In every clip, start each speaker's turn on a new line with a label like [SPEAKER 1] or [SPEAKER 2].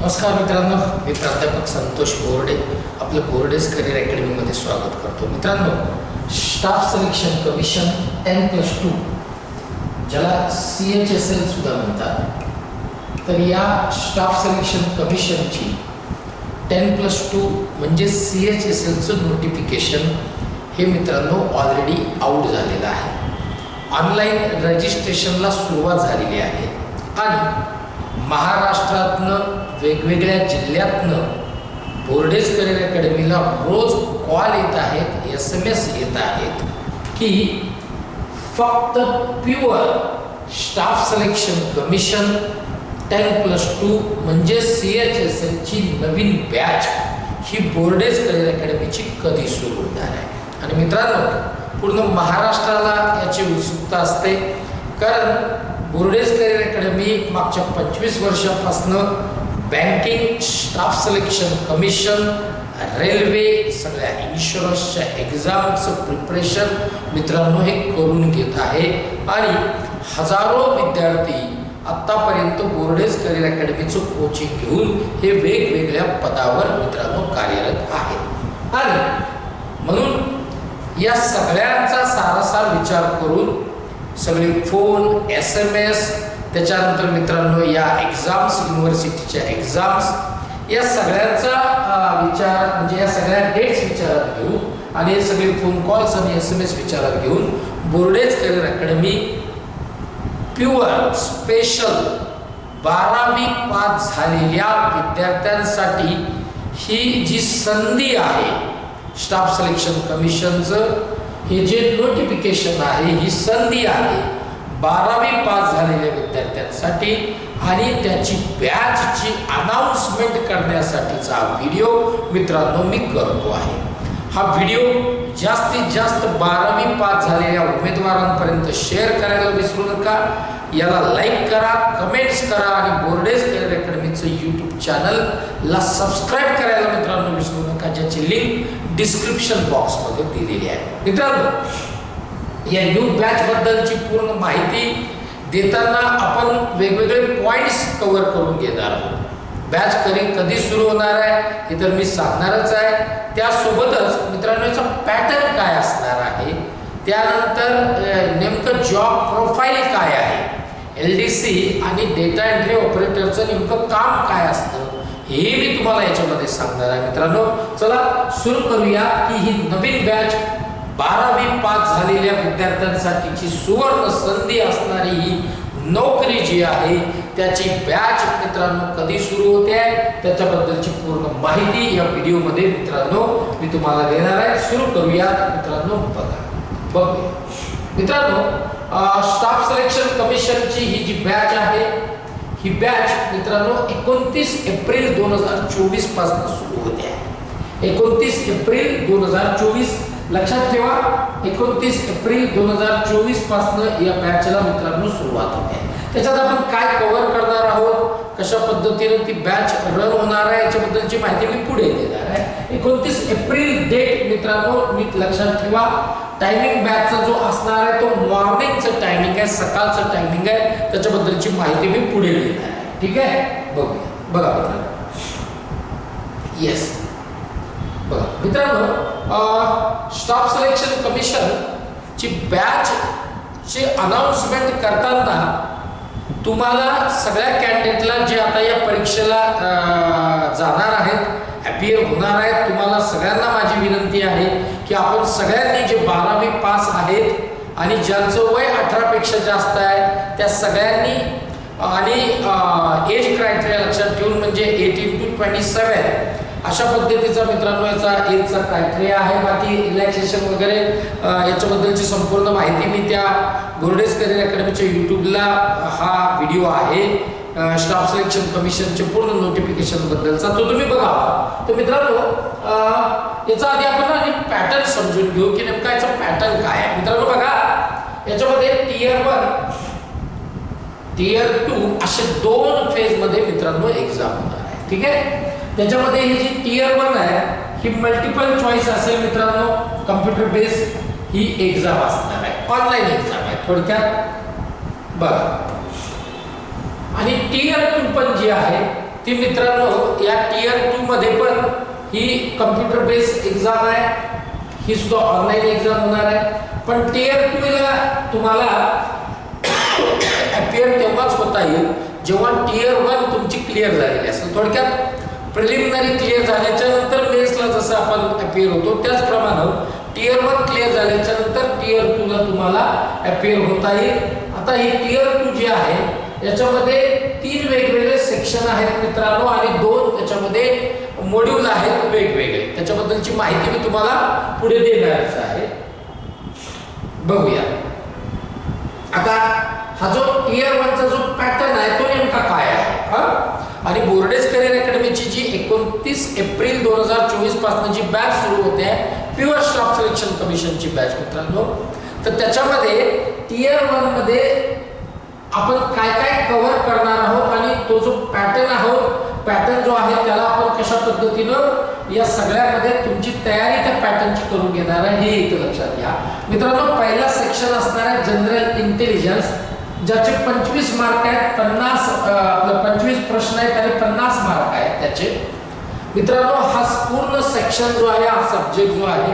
[SPEAKER 1] नमस्कार मित्रांनो मी प्राध्यापक संतोष बोर्डे. आपलं बोर्डेज करिअर अकॅडमीमध्ये स्वागत करतो. मित्रांनो staff selection commission ten plus two ज्याला सी एच एस एल सुद्धा म्हणतात. तर या स्टाफ सिलेक्शन कमिशनची टेन प्लस टू म्हणजे सी एच एस एलचं नोटिफिकेशन हे मित्रांनो ऑलरेडी आऊट झालेलं आहे. ऑनलाईन रजिस्ट्रेशनला सुरुवात झालेली आहे. आणि महाराष्ट्रातनं वेगवेगळ्या जिल्ह्यातनं बोर्डेज करिअर अकॅडमीला रोज कॉल येत आहेत एस एम एस येत आहेत की फक्त pure staff selection commission ten plus two म्हणजे सी एच एस एलची नवीन बॅच ही बोर्डेज करिअर अकॅडमीची कधी सुरू होणार आहे. आणि मित्रांनो पूर्ण महाराष्ट्राला याची उत्सुकता असते कारण बोर्डेज करिअर अकॅडमी मागच्या पंचवीस वर्षापासनं banking staff selection commission railway सगळ्या इन्शुरन्सच्या एक्झामचं प्रिपरेशन मित्रांनो हे करून घेत आहे. आणि हजारो विद्यार्थी आत्तापर्यंत बोर्डेज करिअर अकॅडमीचं कोचिंग घेऊन हे वेगवेगळ्या पदावर मित्रांनो कार्यरत आहेत. आणि म्हणून या सगळ्यांचा सारासार विचार करून सगळे फोन एस एम एस त्याच्यानंतर मित्रांनो या एक्झाम्स युनिव्हर्सिटीच्या एक्झाम्स या सगळ्यांचा विचार म्हणजे या सगळ्या डेट्स विचारात घेऊन आणि हे सगळे फोन कॉल्स आणि एस एम एस विचारात घेऊन Borde's career academy pure special बारावी पास झालेल्या विद्यार्थ्यांसाठी ही जी संधी आहे स्टाफ सिलेक्शन कमिशनचं हे जे नोटिफिकेशन आहे ही संधी आहे बारावी पास झालेल्या विद्यार्थ्यांसाठी आणि त्याची बॅचची अनाऊन्समेंट करण्यासाठीचा व्हिडिओ मित्रांनो मी करतो आहे. हा व्हिडिओ जास्तीत जास्त बारावी पास झालेल्या उमेदवारांपर्यंत शेअर करायला विसरू नका. याला लाईक करा कमेंट्स करा आणि बोर्डेज केअर अकॅडमीचं यूट्यूब चॅनलला सबस्क्राईब करायला मित्रांनो विसरू नका ज्याची लिंक डिस्क्रिप्शन बॉक्समध्ये दिलेली आहे. मित्रांनो या न्यू बॅचबद्दलची पूर्ण माहिती देताना आपण वेगवेगळे पॉईंट्स कवर करून घेणार आहोत. बॅच कधी कधी सुरू होणार आहे हे तर मी सांगणारच आहे. त्यासोबतच मित्रांनो याचा पॅटर्न काय असणार आहे? त्यानंतर नेमकं जॉब प्रोफाईल काय आहे? एल डी सी आणि डेटा एंट्री ऑपरेटरचं नेमकं काम काय असतं? हे मी तुम्हाला याच्यामध्ये सांगणार आहे. मित्रांनो चला सुरू करूया की ही नवीन बॅच बारावी पास झालेल्या विद्यार्थ्यांसाठीची सुवर्ण संधी असणारी ही नोकरी जी आहे त्याची बॅच मित्रांनो कधी सुरू होते आहे त्याच्याबद्दलची पूर्ण माहिती या व्हिडिओमध्ये मित्रांनो मी तुम्हाला देणार आहे. सुरू करूया. मित्रांनो बघा. बघ मित्रांनो स्टाफ सिलेक्शन कमिशनची ही जी बॅच आहे ही बॅच मित्रांनो एकोणतीस एप्रिल दोन हजार चोवीसपासून सुरू होते आहे. एकोणतीस एप्रिल दोन हजार चोवीस लक्षात ठेवा एकोणतीस एप्रिल दोन हजार चोवीसपासून या बॅचला मित्रांनो सुरुवात होते. त्याच्यात आपण काय कव्हर करणार आहोत? कशा पद्धतीने ती बॅच रन होणार आहे? याच्याबद्दलची माहिती मी पुढे देणार आहे. एकोणतीस एप्रिल डेट मित्रांनो मी लक्षात ठेवा. टायमिंग बॅचचा जो असणार आहे तो मॉर्निंगचं टायमिंग आहे सकाळचं टायमिंग आहे. त्याच्याबद्दलची माहिती मी पुढे देणार आहे. ठीक आहे? बघूया. बघा मित्रांनो. येस बघा. मित्रांनो स्टाफ सिलेक्शन कमिशन ची बॅच ची अनाऊन्समेंट करताना तुम्हाला सगळ्या कॅन्डिडेटला जे आता या परीक्षेला जाणार आहेत अपियर होणार आहेत तुम्हाला सगळ्यांना माझी विनंती आहे की आपण सगळ्यांनी जे बारावी पास आहेत आणि ज्यांचं वय अठरापेक्षा जास्त आहे त्या सगळ्यांनी आणि एज क्रायटेरिया लक्षात ठेवून म्हणजे एटीन टू ट्वेंटी सेवन अशा पद्धतीचा मित्रांनो याचा एजचा क्रायटेरिया आहे. बाकी रिलॅक्सेशन वगैरे याच्याबद्दलची संपूर्ण माहिती मी त्या गोरडेज करिअर अकॅडमीच्या यूट्यूबला हा व्हिडिओ आहे. स्टाफ सिलेक्शन कमिशनचे पूर्ण नोटिफिकेशन बद्दलचा. तो तुम्ही बघा. तर मित्रांनो याचा आधी आपण आणि पॅटर्न समजून घेऊ की नेमका याचा पॅटर्न काय आहे. मित्रांनो बघा याच्यामध्ये टीयर वन टीयर टू असे दोन फेजमध्ये मित्रांनो एक्झाम होणार आहे. ठीक आहे? त्याच्यामध्ये ही जी टीयर वन आहे ही मल्टिपल चॉईस असेल मित्रांनो कम्प्युटर बेस ही एक्झाम असणार आहे. ऑनलाईन एक्झाम आहे थोडक्यात. बघा. आणि टीयर टू पण जी आहे ती मित्रांनो या टीयर टू मध्ये पण ही कम्प्युटर बेस्ड एक्झाम आहे. ही सुद्धा ऑनलाईन एक्झाम होणार आहे. पण टीयर टू ला तुम्हाला अपेअर तेव्हाच होता येईल जेव्हा टीयर वन तुमची क्लिअर झालेली असेल. थोडक्यात प्रिलिमिनरी क्लिअर झाल्याच्यानंतर मेन्सला जसं आपण अपेअर होतो त्याचप्रमाणे टीयर वन क्लिअर झाल्याच्यानंतर टीयर टूला तुम्हाला अपेअर होता येईल. आता ही टीयर टू जी आहे याच्यामध्ये तीन वेगवेगळे सेक्शन आहेत मित्रांनो आणि दोन त्याच्यामध्ये मॉड्यूल आहेत वेगवेगळे. त्याच्याबद्दलची माहिती मी तुम्हाला पुढे देणारच आहे. बघूया. आता हा जो टीयर वनचा जो पॅटर्न आहे तो नेमका काय आहे? आणि बोर्डेज करिअर अकॅडमीची जी एकोणतीस एप्रिल दोन हजार चोवीसपासून जी बॅच सुरू होते आहे प्युअर स्टाफ सिलेक्शन कमिशनची बॅच मित्रांनो. तर त्याच्यामध्ये टीयर वनमध्ये आपण काय काय कव्हर करणार आहोत आणि तो जो पॅटर्न आहोत पॅटर्न जो आहे त्याला आपण कशा पद्धतीनं या सगळ्यामध्ये तुमची तयारी त्या पॅटर्नची करून घेणार आहे हे इथं लक्षात घ्या. मित्रांनो पहिला सेक्शन असणार आहे जनरल इंटेलिजन्स ज्याचे पंचवीस मार्क आहेत पन्नास आपलं पंचवीस प्रश्न आहेत आणि पन्नास मार्क आहेत त्याचे. मित्रांनो हा पूर्ण सेक्शन जो आहे हा सब्जेक्ट जो आहे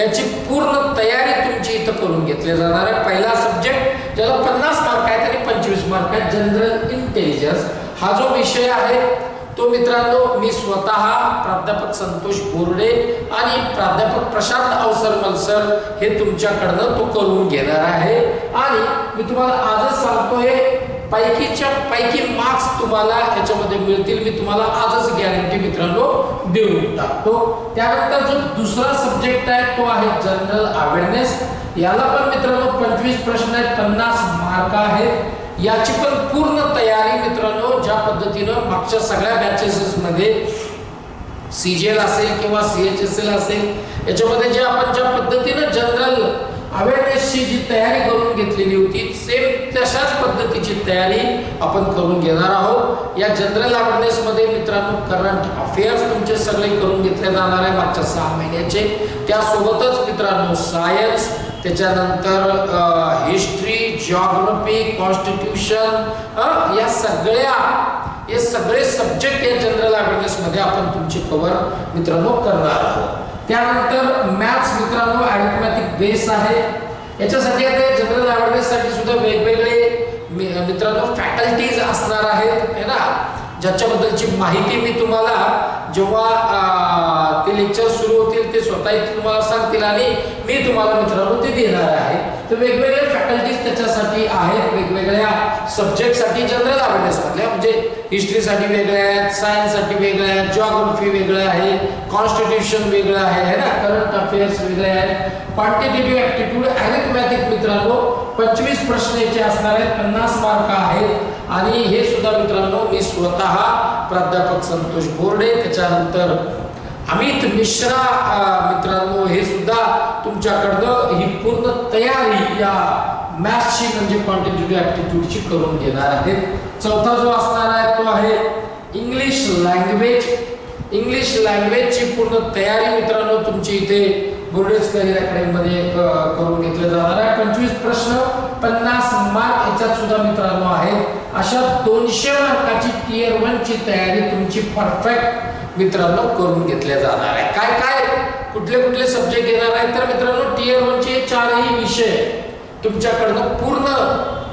[SPEAKER 1] याची पूर्ण तयारी तुमची इथं करून घेतली जाणार आहे. पहिला सब्जेक्ट ज्याला पन्नास मार्क आहेत आणि पंचवीस मार्क आहेत जनरल इंटेलिजन्स हा जो विषय आहे तो मित्रांनो मी स्वतः प्राध्यापक संतोष बोर्डे आणि प्राध्यापक प्रशांत अवसरमल सर हे तुमच्याकडनं तो करून घेणार आहे. आणि मी तुम्हाला आजच सांगतोय पैकीच्या पैकी मार्क्स तुम्हाला याच्यामध्ये मिळतील. मी तुम्हाला आजच गॅरंटी मित्रांनो देऊन टाकतो. त्यानंतर जो दुसरा सब्जेक्ट आहे तो आहे जनरल अवेअरनेस याला पण मित्रांनो पंचवीस प्रश्न आहेत पन्नास मार्क आहेत. याची पण पूर्ण तयारी मित्रांनो ज्या पद्धतीनं मागच्या सगळ्या बॅचेसेसमध्ये सी जी एल असेल किंवा सी एच एस एल असेल याच्यामध्ये जे आपण ज्या पद्धतीनं जनरल अवेअरनेसची जी तयारी करून घेतलेली होती सेम तशाच पद्धतीची तयारी आपण करून घेणार आहोत. या जनरल अवेअरनेसमध्ये मित्रांनो करंट अफेअर्स तुमचे सगळे करून घेतले जाणार आहे मागच्या सहा महिन्याचे. त्यासोबतच मित्रांनो सायन्स त्याच्यानंतर हिस्ट्री जॉग्रफी कॉन्स्टिट्यूशन या सगळ्या हे सगळे सब्जेक्ट या जनरल अवेअरनेसमध्ये आपण तुमचे कवर मित्रांनो करणार आहोत. त्यानंतर मॅथ्स मित्रांनो अरिथमॅटिक बेस आहे. याच्यासाठी आता जनरल अवेअरनेससाठी सुद्धा वेगवेगळे मित्रांनो फॅकल्टीज असणार आहेत है ना? ज्याच्याबद्दलची माहिती मी तुम्हाला जेव्हा ते लेक्चर सुरू होतील ते स्वतः तुम्हाला सांगतील आणि मी तुम्हाला मित्रांनो ते देणार आहे. तर वेगवेगळ्या फॅकल्टीज त्याच्यासाठी आहेत वेगवेगळ्या सब्जेक्टसाठी जनरल अवेअरनेस मधल्या म्हणजे हिस्ट्रीसाठी वेगळ्या आहेत सायन्ससाठी वेगळ्या आहेत जिओग्राफी वेगळं आहे कॉन्स्टिट्यूशन वेगळं आहे है ना? करंट अफेअर्स वेगळे आहेत. क्वांटिटेटिव्ह ऍप्टिट्यूड अरिथमॅटिक मित्रांनो पंचवीस प्रश्न याचे असणार आहेत पन्नास मार्क आहेत. आणि हे सुद्धा मित्रांनो मी स्वतः प्राध्यापक संतोष बोर्डे त्याच्यानंतर अमित मिश्रा मित्रांनो हे सुद्धा तुमच्याकडनं ही पूर्ण तयारी या मॅथ्सची म्हणजे क्वांटिटेटिव्ह ऍप्टिट्यूडची करून घेणार आहेत. चौथा जो असणार आहे तो आहे इंग्लिश लँग्वेज इंग्लिश लँग्वेजची पूर्ण तयारी मित्रांनो तुमची इथे बोर्डेज करिअर अकॅडमीमध्ये करून घेतले जाणार आहे. पंचवीस प्रश्न पन्नास मार्क याच्यात सुद्धा मित्रांनो आहेत. अशा दोनशे मार्काची टीयर वन ची तयारी तुमची परफेक्ट मित्रांनो करून घेतल्या जाणार आहे. काय काय? कुठले कुठले सब्जेक्ट येणार आहेत? तर मित्रांनो टीयर वन चे चारही विषय तुमच्याकडनं पूर्ण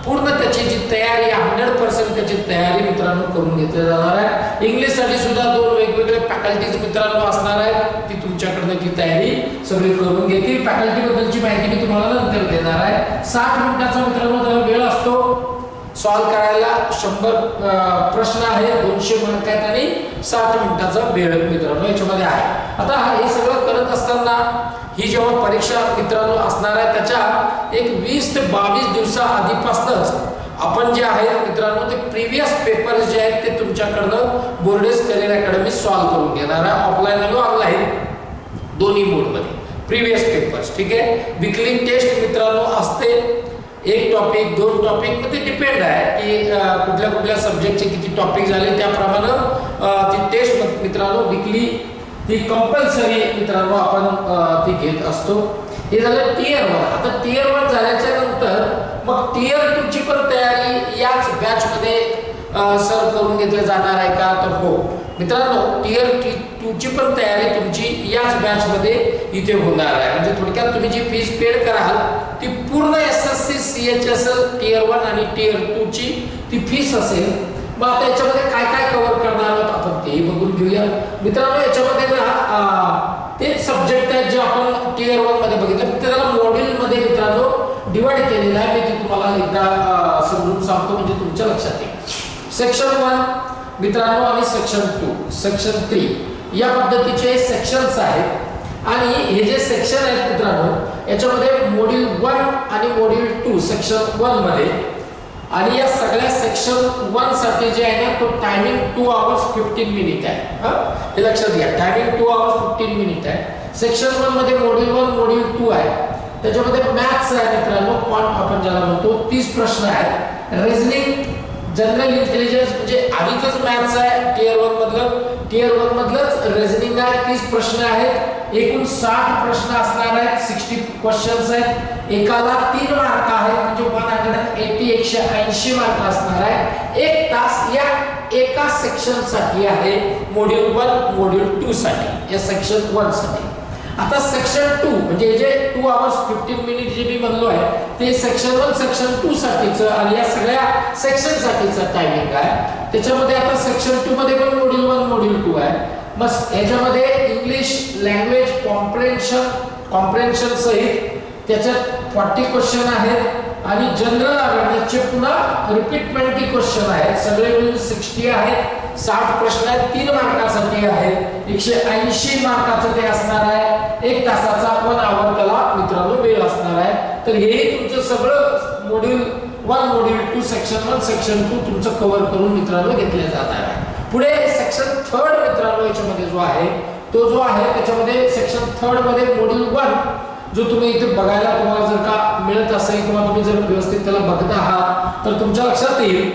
[SPEAKER 1] पूर्ण त्याची जी तयारी हंड्रेड पर्सेंट त्याची तयारी मित्रांनो करून घेतली जाणार आहे. इंग्लिशसाठी सुद्धा दोन वेगवेगळे फॅकल्टीज मित्रांनो असणार आहेत. ती तुमच्याकडनं ती तयारी सगळी करून घेतील. फॅकल्टी बद्दलची माहिती मी तुम्हाला नंतर देणार आहे. साठ मिनिटाचा मित्रांनो त्याला वेळ असतो. सॉल्व करायला शंभर प्रश्न आहे दोनशे मार्क आहेत आणि साठ मिनिटाचा वेळ मित्रांनो याच्यामध्ये आहे. आता हे सगळं करत असताना ही जेव्हा परीक्षा मित्रांनो असणार आहे त्याच्या एक वीस ते बावीस दिवसा आधीपासूनच आपण जे आहेत मित्रांनो ते प्रिव्हियस पेपर्स जे आहेत ते तुमच्याकडनं बोर्डेस करिअर अकॅडमी सॉल्व करून घेणार आहे. ऑफलाईन आणि ऑनलाईन दोन्ही मोडमध्ये प्रिव्हियस पेपर्स ठीक आहे? विकली टेस्ट मित्रांनो असते. एक टॉपिक दोन टॉपिक मग ते डिपेंड आहे की कुठल्या कुठल्या सब्जेक्टचे किती टॉपिक झाले. त्याप्रमाणे ती टेस्ट मित्रांनो विकली ती कंपल्सरी मित्रांनो आपण ती घेत असतो. हे झालं टीयर वन आता टीयर वन झाल्याच्यानंतर मग टियर टूची पण तयारी याच बॅचमध्ये सर करून घेतलं जाणार आहे का? तर हो. मित्रांनो टीयर टी टूची पण तयारी तुमची याच बॅचमध्ये इथे होणार आहे. म्हणजे थोडक्यात तुम्ही जी फीज पेड कराल ती पूर्ण S S C C H S L tier one आणि टियर टूची ती फीस असेल. मग आता याच्यामध्ये काय काय कव्हर करणार आहोत आपण तेही बघून घेऊया. मित्रांनो याच्यामध्ये ना तेच सब्जेक्ट आहेत जे आपण टीयर वनमध्ये बघितलं. फक्त त्याला मॉड्यूल मध्ये मित्रांनो डिवाइड केलेलं आहे. मी ते तुम्हाला एकदा समजून सांगतो म्हणजे तुमच्या लक्षात येईल. सेक्शन वन मित्रांनो आणि सेक्शन टू सेक्शन थ्री या पद्धतीचे सेक्शन्स आहेत. आणि हे जे सेक्शन आहेत मित्रांनो याच्यामध्ये मॉड्यूल वन आणि मॉड्यूल टू सेक्शन वनमध्ये आणि या सगळ्या सेक्शन वनसाठी जे आहे ना तो timing two hours fifteen minute आहे. हे? लक्षात घ्या. Timing two hours fifteen minute आहे. सेक्शन वनमध्ये मॉड्यूल वन मॉड्यूल टू आहे. त्याच्यामध्ये मॅथ्स आहे मित्रांनो. क्वांट आपण ज्याला म्हणतो तीस प्रश्न आहेत. रिझनिंग जनरल इंटेलिजन्स म्हणजे आधीच मॅथ्स आहे टीयर वन मधलं. टीयर वन मधलंच रिझनिंग आहे तीस प्रश्न आहेत. एकूण साठ प्रश्न असणार आहेत सिक्स्टी क्वेश्चन्स आहेत. एकाला तीन मार्क आहेत म्हणजे वन हंड्रेड एटी एकशे ऐंशी मार्क असणार आहे. एक तास या एका सेक्शनसाठी आहे मॉड्यूल वन मॉड्यूल टू साठी या सेक्शन वनसाठी. आता सेक्शन टू म्हणजे जे टू आवर्स फिफ्टीन मिनिट जे मी म्हणलो आहे ते सेक्शन वन सेक्शन टू साठीचं आणि या सगळ्या सेक्शन साठीचं टायमिंग आहे. त्याच्यामध्ये आता सेक्शन टू मध्ये पण मॉड्यूल वन मॉड्यूल टू आहे. मग याच्यामध्ये इंग्लिश लँग्वेज कॉम्प्रेन्शन कॉम्प्रेन्शन सहित त्याच्यात फॉर्टी क्वेश्चन आहेत. आणि जनरल अवेअरनेसचे पुन्हा रिपीट ट्वेंटी क्वेश्चन आहेत. सगळे मिळून सिक्स्टी आहेत. साठ प्रश्न आहेत. तीन मार्कासाठी आहेत. एकशे ऐंशी मार्काचं ते असणार आहे. एक तासाचा वन आवर त्याला मित्रांनो वेळ असणार आहे. तर हे तुमचं सगळं module one module two section one section two तुमचं कव्हर करून मित्रांनो घेतले जाणार आहे. पुढे सेक्शन थर्ड मित्रांनो याच्यामध्ये जो आहे तो जो आहे त्याच्यामध्ये सेक्शन थर्डमध्ये मॉड्यूल वन जो तुम्ही इथे बघायला तुम्हाला जर का मिळत असेल किंवा तुम्ही जर व्यवस्थित त्याला बघत आहात तर तुमच्या लक्षात येईल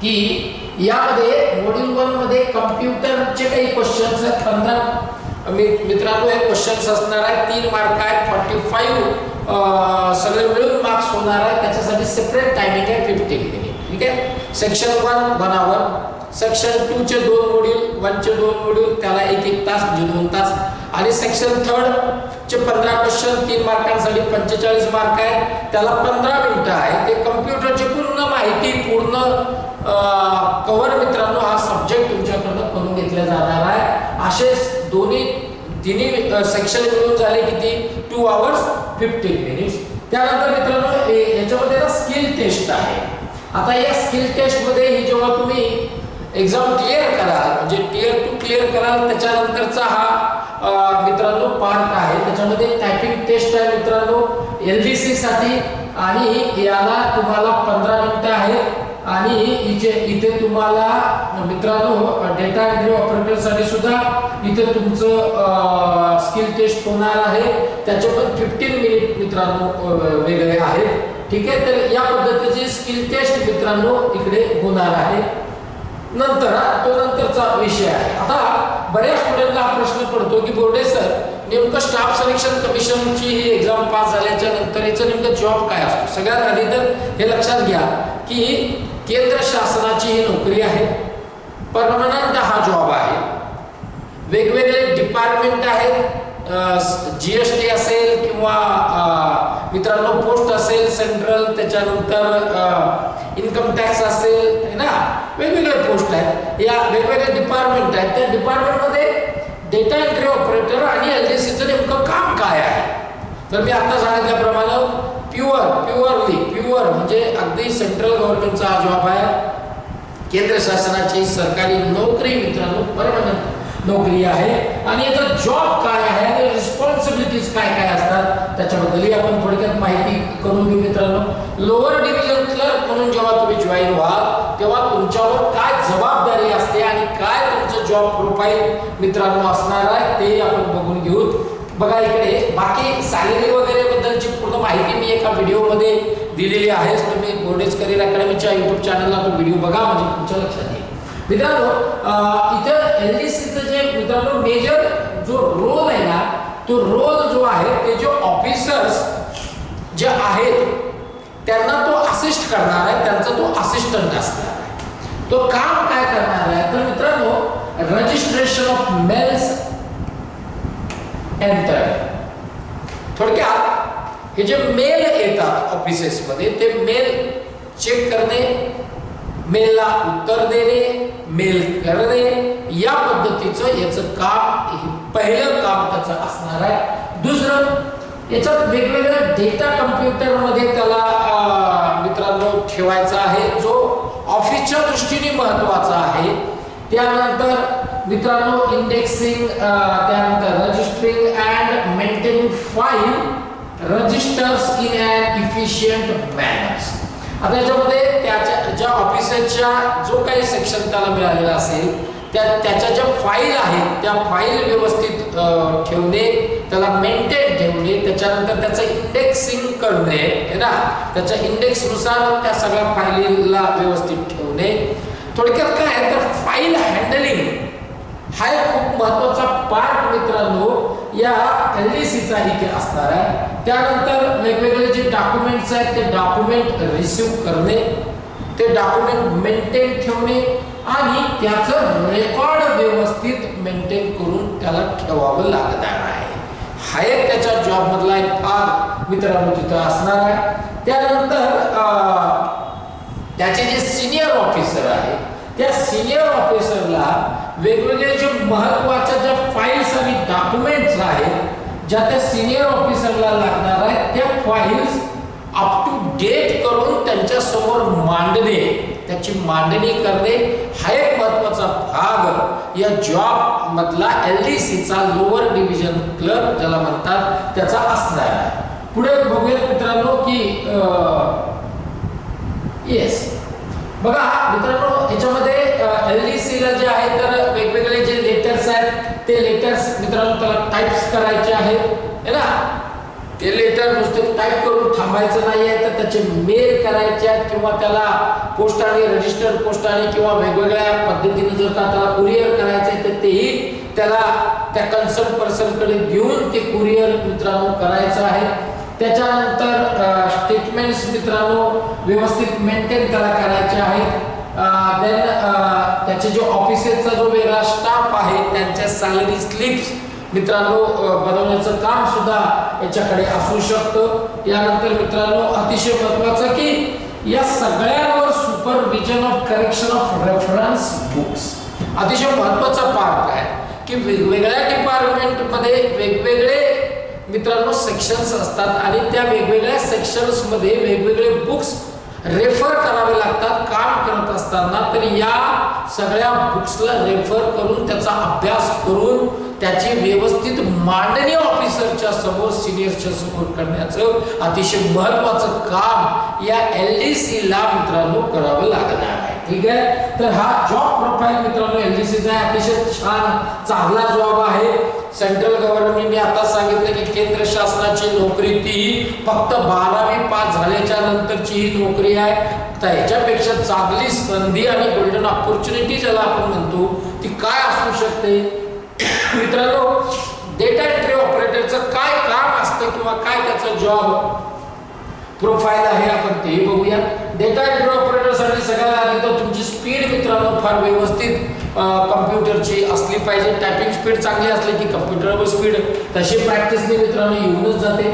[SPEAKER 1] की यामध्ये मॉड्यूल वनमध्ये कम्प्युटरचे काही क्वेश्चन्स आहेत. पंधरा मी- मित्रांनो हे क्वेश्चन्स असणार आहेत. तीन मार्क आहेत. फॉर्टी फाईव्ह सगळे मिळून मार्क्स होणार आहेत. त्याच्यासाठी सेपरेट टायमिंग आहे फिफ्टीन मिनिट ठीक आहे? Section one one hour section two चे दोन मॉड्यूल वनचे दोन मॉड्यूल त्याला एक एक तास म्हणजे दोन तास. आणि सेक्शन थर्ड चे पंधरा क्वेश्चन तीन मार्कांसाठी पंचेचाळीस मार्क आहेत. त्याला पंधरा मिनिटं आहे ते कम्प्युटरची पूर्ण माहिती पूर्ण कव्हर मित्रांनो हा सब्जेक्ट तुमच्याकडनं करून घेतला जाणार आहे. असे दोन्ही तिन्ही सेक्शन मिळून झाले किती? टू आवर्स फिफ्टीन मिनिट्स त्यानंतर मित्रांनो याच्यामध्ये ना स्किल टेस्ट आहे. आता या स्किल टेस्टमध्ये ही जेव्हा तुम्ही एक्झाम क्लिअर कराल. म्हणजे क्लिअर टू क्लिअर कराल त्याच्यानंतरचा हा मित्रांनो पार्ट आहे. त्याच्यामध्ये टायपिंग टेस्ट आहे मित्रांनो. एल बी सी साठी आणि याला तुम्हाला पंधरा मिनिटं आहेत. आणि इथे इथे तुम्हाला मित्रांनो डेटा एंट्री ऑपरेटरसाठी सुद्धा इथे तुमचं स्किल टेस्ट होणार आहे. त्याचे पण फिफ्टीन मिनिट मित्रांनो वेगळे आहेत. ठीक आहे? तर या पद्धतीची स्किल टेस्ट मित्रांनो इकडे होणार आहे. नंतर हा, तो नंतरचा विषय आहे. आता बऱ्याच स्टुडंटला हा प्रश्न पडतो की बोर्डे सर नेमकं स्टाफ सिलेक्शन कमिशनची ही एक्झाम पास झाल्याच्यानंतर याचं नेमकं जॉब काय असतो? सगळ्यात आधी तर हे लक्षात घ्या की केंद्र शासनाची ही नोकरी आहे. परमनंट हा जॉब आहे. वेगवेगळे डिपार्टमेंट आहेत. जी एस टी असेल किंवा मित्रांनो पोस्ट असेल सेंट्रल त्याच्यानंतर इन्कम टॅक्स असेल वेगवेगळ्या पोस्ट आहेत. या वेगवेगळ्या डिपार्टमेंट आहेत. त्या डिपार्टमेंटमध्ये डेटा एंट्री ऑपरेटर आणि एल डी सीचं नेमकं काम काय आहे? तर मी आता सांगितल्याप्रमाणे प्युअर प्युअरली प्युअर म्हणजे अगदी सेंट्रल गव्हर्नमेंटचा हा जॉब आहे. केंद्र शासनाची सरकारी नोकरी मित्रांनो परमनंट नोकरी आहे. आणि याचा जॉब काय आहे आणि रिस्पॉन्सिबिलिटीज काय काय असतात त्याच्याबद्दलही आपण थोडक्यात माहिती करून घेऊ मित्रांनो. लोअर डिव्हिजन क्लर्क म्हणून जेव्हा तुम्ही जॉईन व्हा शॉप प्रोफाईल मित्रांनो असणार आहे ते आपण बघून घेऊ. बघा इकडे बाकी सॅलरी वगैरे बद्दलची पूर्ण माहिती मी एका व्हिडिओमध्ये दिलेली आहेच तुम्ही बोर्डेज करिअर अकॅडमीच्या युट्यूब चॅनलला तो व्हिडिओ बघा म्हणजे तुमच्या लक्षात येईल. मित्रांनो इथं एल डी सीचं जे मित्रांनो मेजर जो रोल आहे ना तो रोल जो आहे ते जे ऑफिसर्स जे आहेत त्यांना तो असिस्ट करणार आहे त्यांचा तो असिस्टंट असणार आहे. तो काम काय करणार आहे? तर मित्रांनो रजिस्ट्रेशन ऑफ मेल्स एंटर थोडक्यात हे जे मेल येतात ऑफिसेसमध्ये ते मेल चेक करणे मेलला उत्तर देणे मेल करणे या पद्धतीचं याचं काम पहिलं काम त्याचं असणार आहे. दुसरं याच्यात वेगवेगळ्या डेटा कम्प्युटरमध्ये त्याला मित्रांनो ठेवायचा आहे. जो ऑफिसच्या दृष्टीने महत्त्वाचा आहे त्यानंतर मित्रांनो इंडेक्सिंग त्यानंतर registering and maintaining file registers in and efficient manners आता याच्यामध्ये त्याच्या ज्या ऑफिसरच्या जो काही सेक्शन त्याला मिळालेला असेल त्या त्याच्या ज्या फाईल आहेत त्या फाईल व्यवस्थित ठेवणे त्याला मेंटेन ठेवणे त्याच्यानंतर त्याचं इंडेक्सिंग करणे आहे ना? त्याच्या इंडेक्सनुसार त्या सगळ्या फाईलीला व्यवस्थित ठेवणे. थोडक्यात काय आहे? तर फाईल हँडलिंग हा एक खूप महत्त्वाचा पार्ट मित्रांनो या एल डी सीचा इथे असणार आहे. त्यानंतर वेगवेगळे जे डॉक्युमेंट्स आहेत ते डॉक्युमेंट रिसिव्ह करणे ते डॉक्युमेंट मेंटेन ठेवणे आणि त्याचं रेकॉर्ड व्यवस्थित मेंटेन करून त्याला ठेवावं लागणार आहे. हा एक त्याच्या जॉबमधला एक भाग मित्रांनो तिथं असणार आहे. त्यानंतर त्याचे जे सिनियर ऑफिसर आहे त्या सिनियर ऑफिसरला वेगवेगळे जे महत्त्वाच्या ज्या फाईल्स आणि डॉक्युमेंट्स आहेत ज्या त्या सिनियर ऑफिसरला लागणार आहेत त्या फाईल्स अप टू डेट करून त्यांच्यासमोर मांडणे त्याची मांडणी करणे हा एक महत्त्वाचा भाग या जॉब मधला एल डी सीचा लोअर डिव्हिजन क्लर्क ज्याला म्हणतात त्याचा असणार आहे. पुढे बघूया मित्रांनो की येस बघा मित्रांनो याच्यामध्ये एल डी सीला जे आहे तर वेगवेगळे जे लेटर्स आहेत ते लेटर्स मित्रांनो त्याला टाईप्स करायचे आहेत. है ना? ते लेटर नुसते टाईप करून थांबायचं नाही आहे तर त्याचे मेल करायचे आहेत किंवा त्याला पोस्टाने रजिस्टर पोस्टाने किंवा वेगवेगळ्या पद्धतीने जर का त्याला कुरिअर करायचं आहे तर तेही त्याला त्या कन्सर्न पर्सनकडे देऊन ते कुरिअर मित्रांनो करायचं आहे. त्याच्यानंतर स्टेटमेंट्स मित्रांनो व्यवस्थित मेंटेन करा करायचे आहेत. देन त्याचे जो ऑफिसेसचा जो वेगळा स्टाफ आहे त्यांच्या सॅलरी स्लिप्स मित्रांनो बनवण्याचं काम सुद्धा याच्याकडे असू शकतं. यानंतर मित्रांनो अतिशय महत्वाचं की या सगळ्यांवर supervision of correction of reference books अतिशय महत्त्वाचा पार्ट आहे की वेगवेगळ्या डिपार्टमेंटमध्ये वेगवेगळे मित्रांनो सेक्शन्स असतात आणि त्या वेगवेगळ्या सेक्शन्समध्ये वेगवेगळे बुक्स रेफर करावे लागतात काम करत असताना. तर या सगळ्या बुक्सला रेफर करून त्याचा अभ्यास करून त्याची व्यवस्थित मांडणी ऑफिसरच्या समोर सिनियरच्या समोर करण्याचं अतिशय महत्वाचं काम या एल डी सीला मित्रांनो करावं लागणार आहे. ठीक आहे? तर हा जॉब प्रोफाईल मित्रांनो एल डी सीचा अतिशय छान चांगला जॉब आहे. सेंट्रल गव्हर्नमेंटने आता सांगितलं की केंद्र शासनाची नोकरी ती फक्त बारावी पास झाल्याच्या नंतरची ही नोकरी आहे. त्याच्यापेक्षा चांगली संधी आणि गोल्डन ऑपॉर्च्युनिटी ज्याला आपण म्हणतो ती काय असू शकते? मित्रांनो डेटा एंट्री ऑपरेटरचं काय काम असतं किंवा काय त्याचं जॉब प्रोफाईल आहे आपण तेही बघूया. डेटा एंट्री ऑपरेटरसाठी सगळ्यात आधी तर तुमची स्पीड मित्रांनो फार व्यवस्थित कम्प्युटरची असली पाहिजे. टायपिंग स्पीड चांगली असली की कम्प्युटरवर स्पीड तशी प्रॅक्टिसने मित्रांनो येऊनच जाते.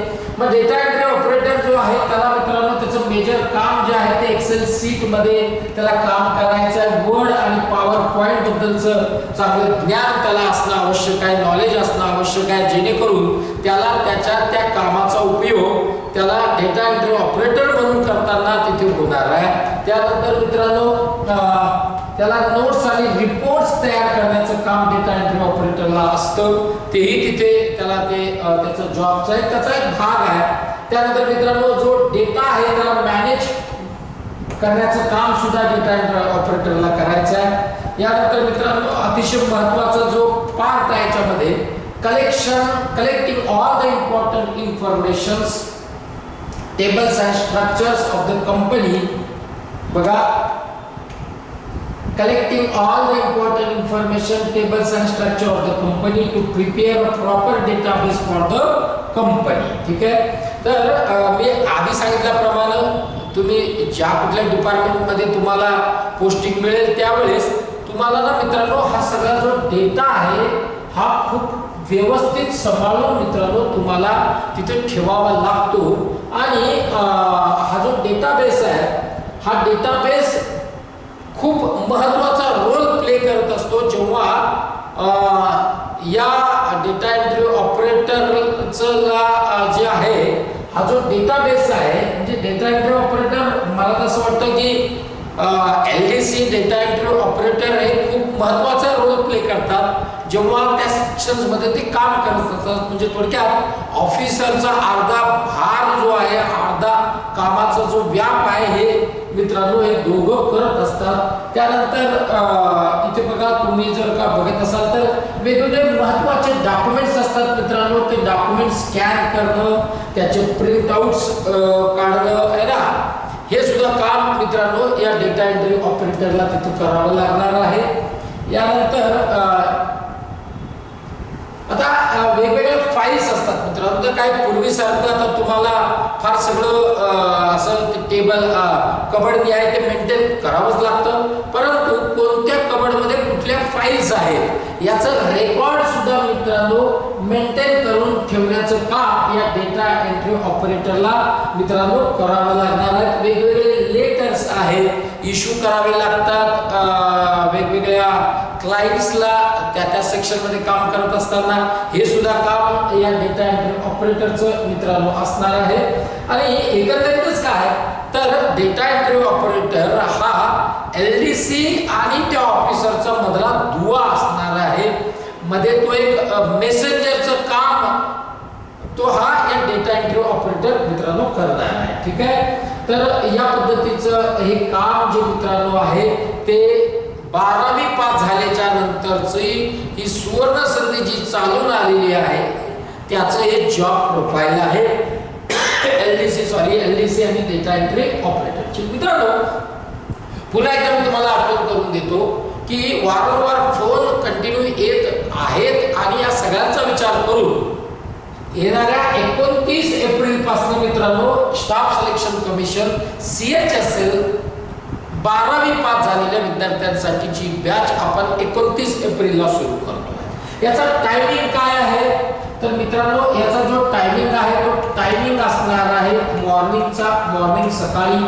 [SPEAKER 1] मग डेटा एंट्री ऑपरेटर जो आहे त्याला मित्रांनो त्याचं मेजर काम जे आहे ते एक्सेल सीटमध्ये त्याला काम करायचं वर्ड आणि पॉवर पॉईंट बद्दलचं चांगलं ज्ञान त्याला असणं आवश्यक आहे नॉलेज असणं आवश्यक आहे. जेणेकरून त्याला त्याच्या त्या कामाचा उपयोग त्याला डेटा एंट्री ऑपरेटर म्हणून करताना तिथे होणार आहे. त्यानंतर मित्रांनो त्याला नोट्स आणि रिपोर्ट्स तयार करण्याचं काम डेटा एंट्री ऑपरेटरला असतं. तेही तिथे त्याला ते त्याचा त्याचं जॉबचा एक त्याचा एक भाग आहे. त्यानंतर मित्रांनो जो डेटा आहे त्याला मॅनेज करण्याचं काम सुद्धा डेटा एंट्री ऑपरेटरला करायचं आहे. यानंतर मित्रांनो अतिशय महत्त्वाचा जो पार्ट आहे याच्यामध्ये collection collecting all the important informations tables and structures of the company बघा collecting all the important information tables and structure of the company to prepare a proper database for the company. ठीक आहे? तर मी आधी सांगितल्याप्रमाणे तुम्ही ज्या कुठल्या डिपार्टमेंटमध्ये तुम्हाला पोस्टिंग मिळेल त्यावेळेस तुम्हाला ना मित्रांनो हा सगळा जो डेटा आहे हा खूप व्यवस्थित सांभाळून मित्रांनो तुम्हाला तिथे ठेवावा लागतो. आणि हा जो डेटाबेस आहे हा डेटाबेस खूप महत्त्वाचा रोल प्ले करत असतो जेव्हा या डेटा एंट्री ऑपरेटरचं जे आहे हा जो डेटाबेस आहे म्हणजे डेटा एंट्री ऑपरेटर मला तसं वाटतं की L D C data entry operator हे खूप महत्त्वाचा रोल प्ले करतात. जेव्हा त्या सेक्शन्समध्ये ते काम करत असतात. म्हणजे थोडक्यात ऑफिसरचा अर्धा भार जो आहे अर्धा कामाचा जो व्याप आहे हे मित्रांनो हे दोघं करत असतात. त्यानंतर इथे बघा तुम्ही जर का बघत असाल तर वेगवेगळे महत्त्वाचे डॉक्युमेंट्स असतात मित्रांनो. ते डॉक्युमेंट स्कॅन करणं त्याचे प्रिंटआउट्स काढणं आहे ना? हे सुद्धा काम मित्रांनो या डेटा एंट्री ऑपरेटरला तिथे करावं लागणार आहे. यानंतर वेगवेगळ्या फाईल्स असतात मित्रांनो. तर काय पूर्वीसारखं आता तुम्हाला फार सगळं असं टेबल कबड आहे ते मेंटेन करावंच लागतं. परंतु कोणत्या कबडमध्ये कुठल्या फाईल्स आहेत याचं रेकॉर्ड सुद्धा मित्रांनो मेंटेन करून ठेवण्याचं काम या डेटा एंट्री ऑपरेटरला मित्रांनो करावं लागणार आहे. वेगवेगळे लेटर्स आहेत इश्यू करावे लागतात वेगवेगळ्या क्लायंट्सला त्या त्या सेक्शनमध्ये काम करत असताना हे सुद्धा काम या डेटा एंट्री ऑपरेटरचं मित्रांनो असणार आहे. आणि एकंदरीतच काय? तर डेटा एंट्री ऑपरेटर हा एल डी सी आणि त्या ऑफिसरचा मधला दुवा असणार आहे. मध्ये तो एक मेसेंजरचं काम तो हा या डेटा एंट्री ऑपरेटर मित्रांनो करणार आहे. ठीक आहे? तर या पद्धतीचं हे काम जे मित्रांनो आहे ते बारा झाल्याच्या नंतरची ही सुवर्ण संधी जी चालून आलेली आहे त्याचं हे जॉब प्रोफाईल आहे. L D C sorry L D C आणि डेटा एंट्री ऑपरेटरची मित्रांनो पुन्हा एकदा मी तुम्हाला आठवण करून देतो की वारंवार फोन कंटिन्यू येत आहेत आणि या सगळ्यांचा विचार करून येणाऱ्या एकोणतीस एप्रिलपासून मित्रांनो staff selection commission C H S L बारावी पास झालेल्या विद्यार्थ्यांसाठीची बॅच आपण एकोणतीस एप्रिलला सुरू करतो याचा टायमिंग काय आहे? तर मित्रांनो याचा जो टायमिंग आहे तो टायमिंग असणार आहे मॉर्निंगचा मॉर्निंग सकाळी.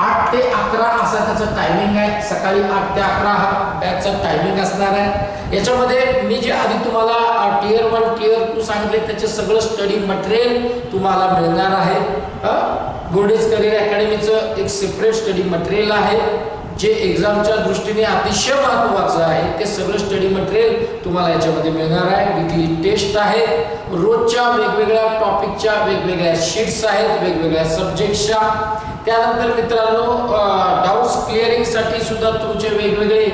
[SPEAKER 1] आठ ते अकरा असा त्याचा टायमिंग आहे. सकाळी आठ ते अकरा हा बॅचचा टायमिंग असणार आहे. याच्यामध्ये मी जे आधी तुम्हाला टियर वन टीयर टू सांगितले त्याचे सगळं स्टडी मटेरियल तुम्हाला मिळणार आहे. गोडेज करिअर अकॅडमीचं एक सेपरेट स्टडी मटेरियल आहे. जे एक्झामच्या दृष्टीने अतिशय महत्त्वाचं आहे. ते सगळं स्टडी मटेरियल तुम्हाला याच्यामध्ये मिळणार आहे. विकली टेस्ट आहे. रोजच्या वेगवेगळ्या टॉपिकच्या वेगवेगळ्या शीट्स आहेत. वेगवेगळ्या सब्जेक्टच्या त्यानंतर मित्रांनो डाऊट्स क्लिअरिंगसाठी सुद्धा तुमचे वेगवेगळे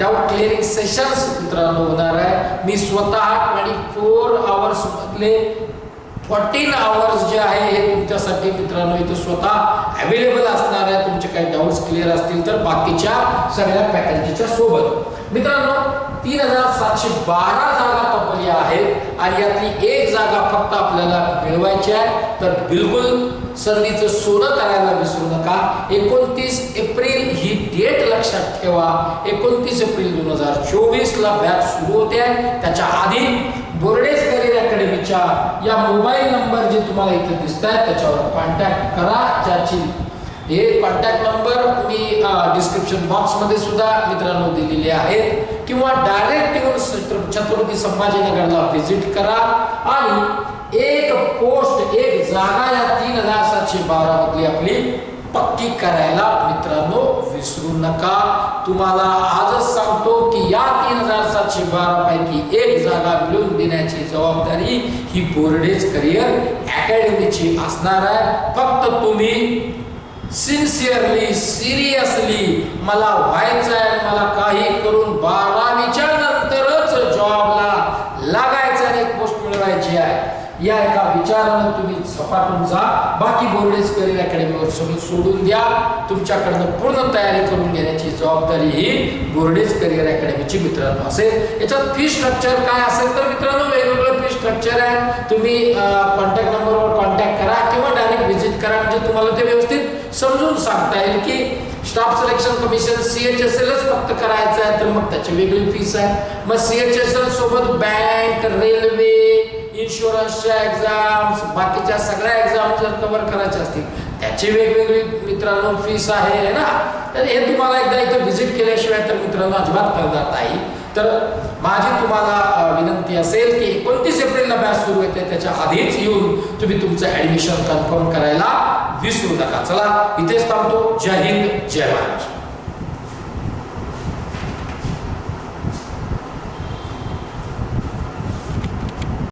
[SPEAKER 1] डाऊट क्लिअरिंग सेशन्स मित्रांनो होणार आहे. मी स्वतः ट्वेंटी फोर आवर्समधले फोर्टीन आवर्स जे आहे हे तुमच्यासाठी मित्रांनो इथे स्वतः अवेलेबल असणार आहे. तुमचे काही डाऊट्स क्लिअर असतील तर बाकीच्या सगळ्या फॅकल्टीच्या सोबत. मित्रांनो तीन हजार सातशे बारा जागा तपल्या आहेत आणि यातली एक जागा फक्त आपल्याला मिळवायची आहे. तर बिलकुल संधीचं सोनं करायला विसरू नका. एकोणतीस एप्रिल ही डेट लक्षात ठेवा. एकोणतीस एप्रिल दोन हजार चोवीसला बॅच सुरू होते. आहे त्याच्या आधी बोर्डेज करिअर अकॅडमीच्या या मोबाईल नंबर जे तुम्हाला इथे दिसत आहेत त्याच्यावर कॉन्टॅक्ट करा. ज्याची हे कॉन्टॅक्ट नंबर मी डिस्क्रिप्शन बॉक्समध्ये सुद्धा मित्रांनो दिलेले आहेत. किंवा डायरेक्ट येऊन छत्रपती संभाजीनगरला व्हिजिट करा. आणि एक पोस्ट एक जागा या तीन हजार सातशे बारा मधली आपली पक्की करायला मित्रांनो विसरू नका. तुम्हाला आजच सांगतो की या तीन हजार सातशे बारा पैकी एक जागा मिळवून देण्याची जबाबदारी ही बोर्डेज करिअर अकॅडमीची असणार आहे. फक्त तुम्ही सिन्सिअरली सिरियसली मला व्हायचं आहे मला काही करून बारावीच्या नंतरच जॉबला लागायचं आणि एक पोस्ट मिळवायची आहे. या एका विचारानं तुम्ही सपाटून जा. बाकी बोर्डेज करिअर अकॅडमीवर सगळं सोडून द्या. तुमच्याकडनं पूर्ण तयारी करून घेण्याची जबाबदारी ही बोर्डेज करिअर अकॅडमीची मित्रांनो असेल. याच्यात फी स्ट्रक्चर काय असेल तर मित्रांनो वेगवेगळं फी स्ट्रक्चर आहे. तुम्ही कॉन्टॅक्ट नंबरवर कॉन्टॅक्ट करा किंवा डायरेक्ट व्हिजिट करा. म्हणजे तुम्हाला ते व्यवस्थित समजून सांगता येईल की staff selection commission C H S एलच फक्त करायचं आहे तर मग त्याची वेगळी फीस आहे. मग सी एच एस एल सोबत बँक रेल्वे इन्शुरन्सच्या एक्झाम्स बाकीच्या सगळ्या एक्झाम जर कव्हर करायच्या असतील त्याची वेगवेगळी मित्रांनो फीस आहे ना? तर हे तुम्हाला एकदा इथं व्हिजिट केल्याशिवाय तर मित्रांनो अजिबात करणार नाही. तर माझी तुम्हाला विनंती असेल की एकोणतीस एप्रिलला बॅच सुरू होते त्याच्या आधीच येऊन तुम्ही तुमचं ऍडमिशन कन्फर्म करायला विसरू नका. चला इथेच थांबतो. जय हिंद जय महाराष्ट्र.